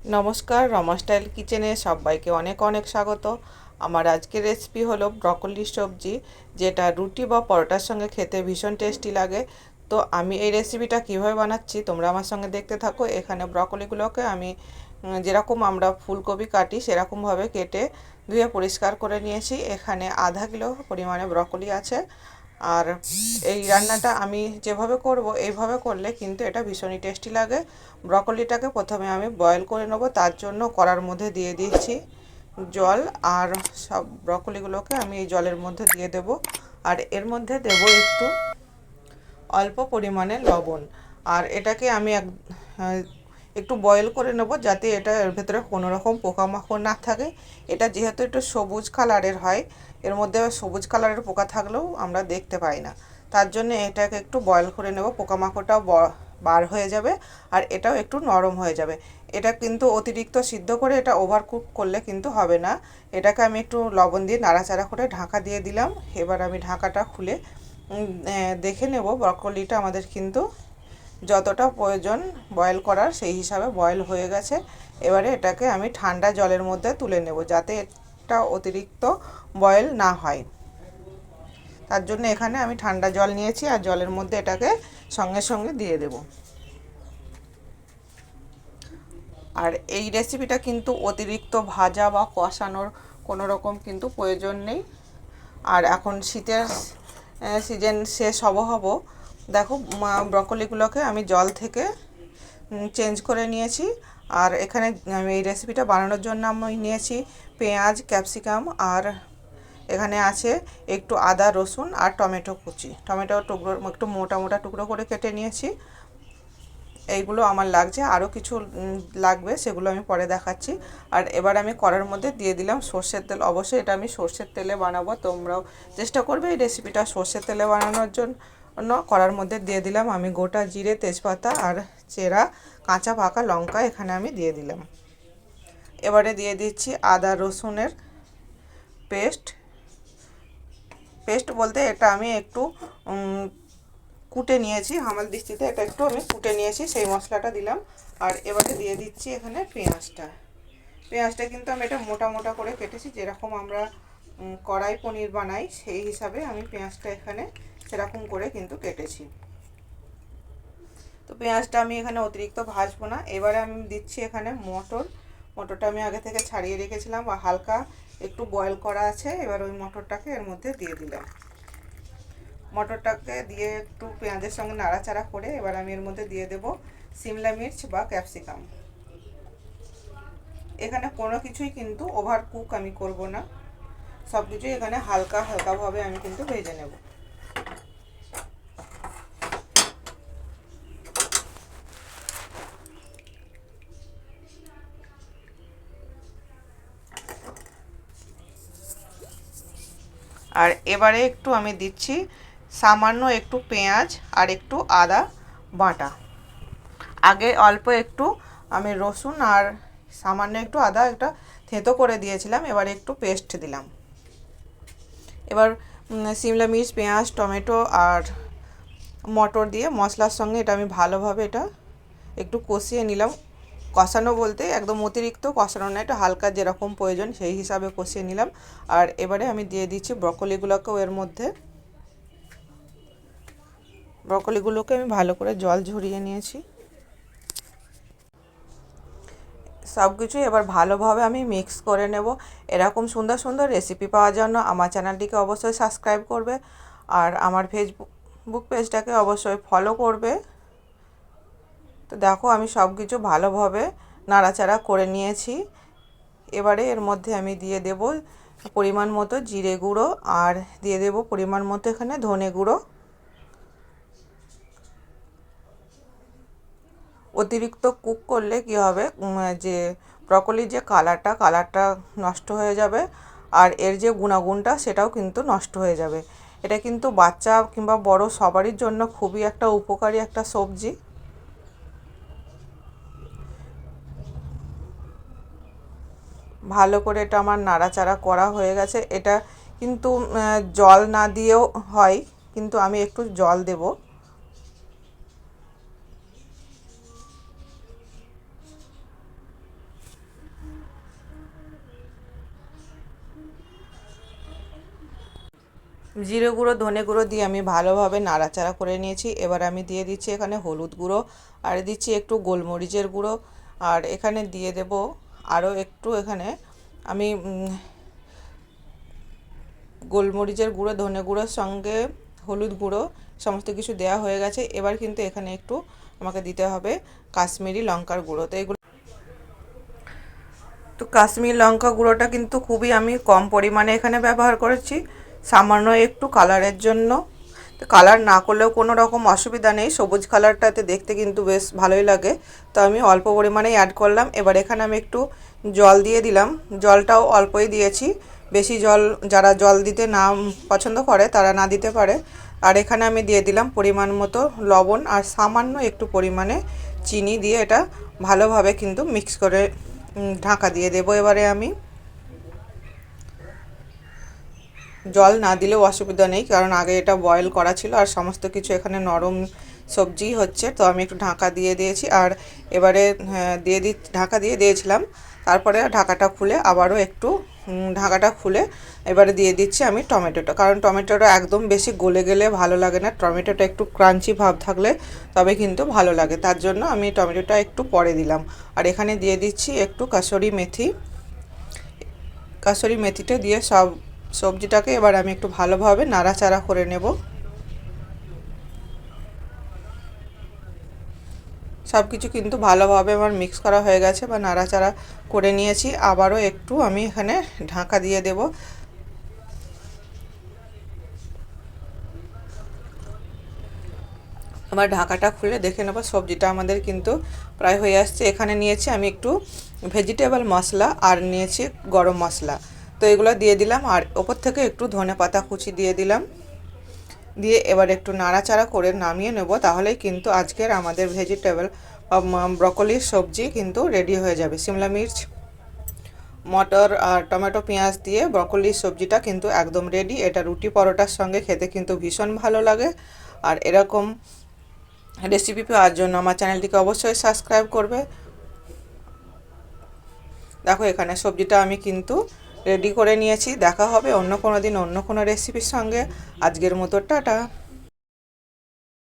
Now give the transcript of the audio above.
নমস্কার, রমা স্টাইল কিচেনে সবাইকে অনেক অনেক স্বাগত। আমার আজকের রেসিপি হলো ব্রকলি সবজি, যেটা রুটি বা পরোটার সঙ্গে খেতে ভীষণ টেস্টি লাগে। তো আমি এই রেসিপিটা কীভাবে বানাচ্ছি তোমরা আমার সঙ্গে দেখতে থাকো। এখানে ব্রকলিগুলোকে আমি যেরকম আমরা ফুলকপি কাটি সেরকমভাবে কেটে ধুয়ে পরিষ্কার করে নিয়েছি। এখানে আধা কিলো পরিমাণে ব্রকলি আছে। আর এই রান্নাটা আমি যেভাবে করব, এইভাবে করলে কিন্তু এটা ভীষণই টেস্টি লাগে। ব্রকলিটাকে প্রথমে আমি বয়েল করে নেব, তার জন্য কড়ার মধ্যে দিয়ে দিয়েছি জল আর সব ব্রকলিগুলোকে আমি এই জলের মধ্যে দিয়ে দেব। আর এর মধ্যে দেব একটু অল্প পরিমাণে লবণ। আর এটাকে আমি এক একটু বয়েল করে নেব যাতে এটা এর ভেতরে কোনো রকম পোকামাকড় না থাকে। এটা যেহেতু একটু সবুজ কালারের হয়, এর মধ্যে সবুজ কালারের পোকা থাকলেও আমরা দেখতে পাই না। তার জন্য এটাকে একটু বয়েল করে নেব, পোকামাকড়টাও বার হয়ে যাবে আর এটাও একটু নরম হয়ে যাবে। এটা কিন্তু অতিরিক্ত সিদ্ধ করে এটা ওভার কুক করলে কিন্তু হবে না। এটাকে আমি একটু লবণ দিয়ে নাড়াচাড়া করে ঢাকা দিয়ে দিলাম। এবার আমি ঢাকাটা খুলে দেখে নেব ব্রকলিটা আমাদের কিন্তু যতটা প্রয়োজন বয়েল করার, সেই হিসাবে বয়েল হয়ে গেছে। এবারে এটাকে আমি ঠান্ডা জলের মধ্যে তুলে নেব যাতে এটা অতিরিক্ত বয়েল না হয়। তার জন্য এখানে আমি ঠান্ডা জল নিয়েছি আর জলের মধ্যে এটাকে সঙ্গে সঙ্গে দিয়ে দেব। আর এই রেসিপিটা কিন্তু অতিরিক্ত ভাজা বা কষানোর কোনো রকম কিন্তু প্রয়োজন নেই। আর এখন শীতের সিজন শেষ হব হব দেখো ব্রকলিগুলোকে আমি জল থেকে চেঞ্জ করে নিয়েছি। আর এখানে আমি এই রেসিপিটা বানানোর জন্য আমি নিয়েছি পেঁয়াজ ক্যাপসিকাম আর এখানে আছে একটু আদা, রসুন, আর টমেটো কুচি। টমেটো টুকরো, একটু মোটা মোটা টুকরো করে কেটে নিয়েছি। এইগুলো আমার লাগছে। আরও কিছু লাগবে, সেগুলো আমি পরে দেখাচ্ছি। আর এবার আমি কড়ার মধ্যে দিয়ে দিলাম সর্ষের তেল। অবশ্যই এটা আমি সর্ষের তেলে বানাবো। তোমরাও চেষ্টা করবে এই রেসিপিটা সর্ষের তেলে বানানোর জন্য। কড়ার মধ্যে দিয়ে দিলাম আমি গোটা জিরে, তেজপাতা আর চেরা, কাঁচা পাকা লঙ্কা এখানে আমি দিয়ে দিলাম। এবারে দিয়ে দিচ্ছি আদা রসুনের পেস্ট। পেস্ট বলতে এটা আমি একটু কুটে নিয়েছি, হামাল দৃষ্টিতে এটা একটু আমি কুটে নিয়েছি, সেই মশলাটা দিলাম। আর এবারে দিয়ে দিচ্ছি এখানে পেঁয়াজটা। পেঁয়াজটা কিন্তু আমি এটা মোটা মোটা করে কেটেছি, যেরকম আমরা কড়াই পনির বানাই, সেই হিসাবে আমি পেঁয়াজটা এখানে সেরকম করে কিন্তু কেটেছি। তো পেঁয়াজটা আমি এখানে অতিরিক্ত ভাজবো না। এবারে আমি দিচ্ছি এখানে মটর। মটরটা আমি আগে থেকে ছাড়িয়ে রেখেছিলাম বা হালকা একটু বয়েল করা আছে। এবার ওই মটরটাকে এর মধ্যে দিয়ে দিলাম। মটরটাকে দিয়ে একটু পেঁয়াজের সঙ্গে নাড়াচাড়া করে এবার আমি এর মধ্যে দিয়ে দেব সিমলা মির্চ বা ক্যাপসিকাম। এখানে কোনো কিছুই কিন্তু ওভার কুক আমি করব না। সব কিছুই এখানে হালকা হালকাভাবে আমি কিন্তু ভেজে নেব। আর এবারে একটু আমি দিচ্ছি সামান্য একটু পেঁয়াজ আর একটু আদা বাটা। আগে অল্প একটু আমি রসুন আর সামান্য একটু আদা একটা থেঁতো করে দিয়েছিলাম, এবার একটু পেস্ট দিলাম। এবার সিমলা মির্চ, পেঁয়াজ, টমেটো আর মটর দিয়ে মশলার সঙ্গে এটা আমি ভালোভাবে এটা একটু কষিয়ে নিলাম। কষানো বলতে একদম অতিরিক্ত কষানো না, একটু হালকা যেরকম প্রয়োজন সেই হিসাবে কষিয়ে নিলাম। আর এবারে আমি দিয়ে দিচ্ছি ব্রকলিগুলোকেও এর মধ্যে। ব্রকলিগুলোকে আমি ভালো করে জল ঝরিয়ে নিয়েছি। সব কিছু এবার ভালোভাবে আমি মিক্স করে নেব। এরকম সুন্দর সুন্দর রেসিপি পাওয়ার জন্য আমার চ্যানেলটিকে অবশ্যই সাবস্ক্রাইব করবে। আর আমার ফেসবুক পেজটাকে অবশ্যই ফলো করবে। তো দেখো, আমি সব কিছু ভালোভাবে নাড়াচাড়া করে নিয়েছি। এবারে এর মধ্যে আমি দিয়ে দেব পরিমাণ মতো জিরে গুঁড়ো আর দিয়ে দেব পরিমাণ মতো এখানে ধনে গুঁড়ো। অতিরিক্ত কুক করলে কি হবে? যে ব্রকলির যে কালারটা কালারটা নষ্ট হয়ে যাবে আর এর যে গুণাগুণটা সেটাও কিন্তু নষ্ট হয়ে যাবে। এটা কিন্তু বাচ্চা কিংবা বড় সবারই জন্য খুবই একটা উপকারী একটা সবজি। ভালো করে এটা আমার নাড়াচাড়া করা হয়ে গেছে। এটা কিন্তু জল না দিয়েও হয়, কিন্তু আমি একটু জল দেব। জিরে গুঁড়ো, ধনে গুঁড়ো দিয়ে আমি ভালোভাবে নাড়াচাড়া করে নিয়েছি। এবার আমি দিয়ে দিচ্ছি এখানে হলুদ গুঁড়ো, আর দিচ্ছি একটু গোলমরিচের গুঁড়ো, আর এখানে দিয়ে দেবো আরও একটু এখানে, আমি গোলমরিচের গুঁড়ো, ধনে গুঁড়োর সঙ্গে হলুদ গুঁড়ো সমস্ত কিছু দেওয়া হয়ে গেছে। এবার কিন্তু এখানে একটু আমাকে দিতে হবে কাশ্মীরি লঙ্কার গুঁড়ো। তো এগুলো তো কাশ্মীর লঙ্কা গুঁড়োটা কিন্তু খুবই আমি কম পরিমাণে এখানে ব্যবহার করেছি। সামান্য একটু কালারের জন্য। তো কালার না করলেও কোনো রকম অসুবিধা নেই। সবুজ কালারটাতে দেখতে কিন্তু বেশ ভালোই লাগে। তো আমি অল্প পরিমাণেই অ্যাড করলাম। এবার এখানে আমি একটু জল দিয়ে দিলাম। জলটাও অল্পই দিয়েছি। বেশি জল, যারা জল দিতে না পছন্দ করে, তারা না দিতে পারে। আর এখানে আমি দিয়ে দিলাম পরিমাণ মতো লবণ আর সামান্য একটু পরিমাণে চিনি দিয়ে এটা ভালোভাবে কিন্তু মিক্স করে ঢাকা দিয়ে দেবো। এবারে আমি জল না দিলেও অসুবিধা নেই কারণ আগে এটা বয়েল করা ছিল আর সমস্ত কিছু এখানে নরম সবজি হচ্ছে তো আমি একটু ঢাকা দিয়ে দিয়েছি আর এবারে হ্যাঁ, দিয়ে দি ঢাকা দিয়ে দিয়েছিলাম তারপরে ঢাকাটা খুলে আবারও একটু ঢাকাটা খুলে এবারে দিয়ে দিচ্ছি আমি টমেটোটা কারণ টমেটোটা একদম বেশি গলে গেলে ভালো লাগে না টমেটোটা একটু ক্রাঞ্চি ভাব থাকলে তবে কিন্তু ভালো লাগে তার জন্য আমি টমেটোটা একটু পরে দিলাম আর এখানে দিয়ে দিচ্ছি একটু কাসুরি মেথি কাসুরি মেথিটা দিয়ে সব সবজিটাকে এবার আমি একটু ভালোভাবে নাড়াচাড়া করে নেব। সব কিছু কিন্তু ভালোভাবে আমার মিক্স করা হয়ে গেছে বা নাড়াচাড়া করে নিয়েছি। আবারও একটু আমি এখানে ঢাকা দিয়ে দেব। আমার ঢাকাটা খুলে দেখে নেব, সবজিটা আমাদের কিন্তু প্রায় হয়ে আসছে। এখানে নিয়েছি আমি একটু ভেজিটেবল মশলা আর নিয়েছি গরম মশলা। তো এগুলো দিয়ে দিলাম। আর ওপর থেকে একটু ধনে পাতা কুচি দিয়ে দিলাম। দিয়ে এবার একটু নাড়াচাড়া করে নামিয়ে নেব, তাহলেই কিন্তু আজকের আমাদের ভেজিটেবল ব্রকলির সবজি কিন্তু রেডি হয়ে যাবে। সিমলা মির্চ, মটর আর টমেটো পেঁয়াজ দিয়ে ব্রকলির সবজিটা কিন্তু একদম রেডি এটা রুটি পরোটার সঙ্গে খেতে কিন্তু ভীষণ ভালো লাগে। আর এরকম রেসিপি পাওয়ার জন্য আমার চ্যানেলটিকে অবশ্যই সাবস্ক্রাইব করবে। দেখো এখানে সবজিটা আমি কিন্তু রেডি করে নিয়েছি। দেখা হবে অন্য কোনো দিন অন্য কোনো রেসিপির সঙ্গে। আজকের মতো টাটা।